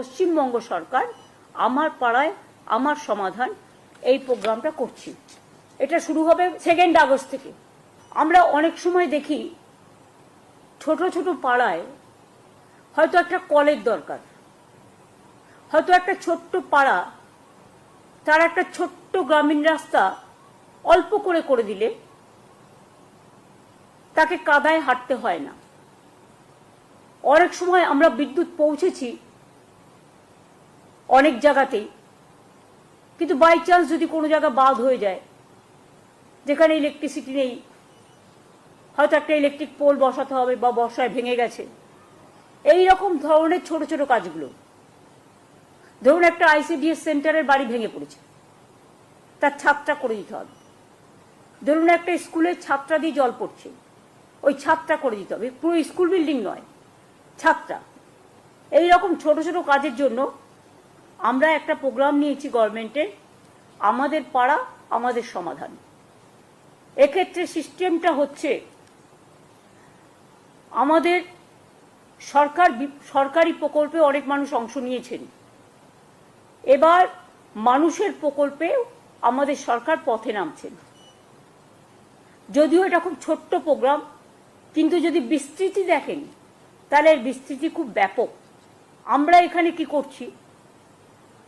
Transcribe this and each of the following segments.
পশ্চিমবঙ্গ সরকার আমার পাড়ায় আমার সমাধান এই প্রোগ্রামটা করছি। এটা শুরু হবে সেকেন্ড আগস্ট থেকে। আমরা অনেক সময় দেখি ছোট ছোট পাড়ায় হয়তো একটা কলের দরকার। হয়তো একটা ছোট্ট পাড়া, তার একটা ছোট্ট গ্রামীণ রাস্তা অল্প করে করে দিলে তাকে কাদায় হাঁটতে হয় না। অনেক সময় আমরা বিদ্যুৎ পৌঁছেছি অনেক জায়গাতেই। কিন্তু বাই চান্স যদি কোনো জায়গা বাদ হয়ে যায়, যেখানে ইলেকট্রিসিটি নেই, হয়তো একটা ইলেকট্রিক পোল বসাতে হবে বা বর্ষায় ভেঙে গেছে। এই রকম ধরনের ছোট ছোট কাজগুলো। ধরুন একটা আইসিডিএস সেন্টারের বাড়ি ভেঙে পড়েছে। তার ছাদটা করে দিতে হবে। ধরুন একটা স্কুলের ছাদটা দিয়ে জল পড়ছে। ওই ছাদটা করে দিতে হবে। পুরো স্কুল বিল্ডিং নয়, ছাদটা। এই রকম ছোট ছোট কাজের জন্য আমরা একটা প্রোগ্রাম নিয়েছি গভর্নমেন্টের, আমাদের পাড়া, আমাদের সমাধান। এক্ষেত্রে সিস্টেমটা হচ্ছে, আমাদের সরকার সরকারি প্রকল্পে অনেক মানুষ অংশ নিয়েছেন। এবার মানুষের প্রকল্পে আমাদের সরকার পথে নামছেন। যদিও এটা খুব ছোট্ট প্রোগ্রাম, কিন্তু যদি বিস্তৃতি দেখেন, তাহলে এর বিস্তৃতি খুব ব্যাপক। আমরা এখানে কি করছি?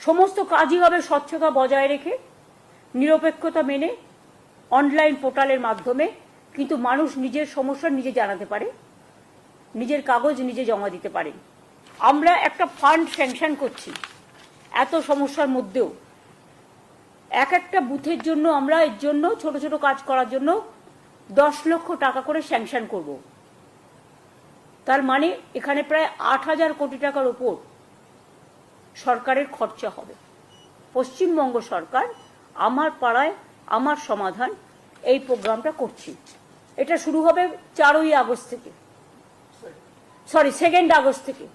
সমস্ত কাজই হবে স্বচ্ছতা বজায় রেখে, নিরপেক্ষতা মেনে অনলাইন পোর্টালের মাধ্যমে, কিন্তু মানুষ নিজের সমস্যা নিজে জানাতে পারে, নিজের কাগজ নিজে জমা দিতে পারে। আমরা একটা ফান্ড স্যাংশন করছি, এত সমস্যার মধ্যেও। এক একটা বুথের জন্য আমরা এর জন্য ছোট ছোট কাজ করার জন্য দশ লক্ষ টাকা করে স্যাংশন করব। তার মানে এখানে প্রায় আট হাজার কোটি টাকার ওপর সরকারের খরচা হবে। পশ্চিমবঙ্গ সরকার আমার পাড়ায় আমার সমাধান এই প্রোগ্রামটা করছি। এটা শুরু হবে চারই আগস্ট থেকে। সরি সেকেন্ড আগস্ট থেকে।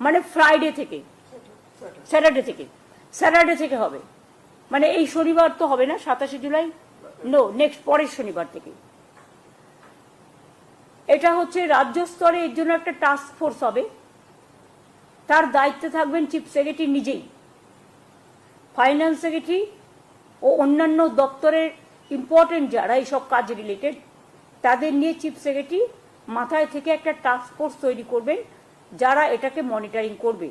মানে ফ্রাইডে থেকে। স্যাটারডে থেকে। স্যাটারডে থেকে হবে। মানে এই শনিবার তো হবে না, সাতাশে জুলাই? নো নেক্সট পরের শনিবার থেকে। এটা হচ্ছে রাজ্য স্তরে এর জন্য একটা টাস্ক ফোর্স হবে। তার দায়িত্বে থাকবেন চিফ সেক্রেটারি নিজেই। ফাইন্যান্স সেক্রেটারি ও অন্যান্য দপ্তরের ইম্পর্টেন্ট যারা এইসব কাজ রিলেটেড তাদের নিয়ে চিফ সেক্রেটারি মাথায় থেকে একটা টাস্ক ফোর্স তৈরি করবেন, যারা এটাকে মনিটরিং করবে।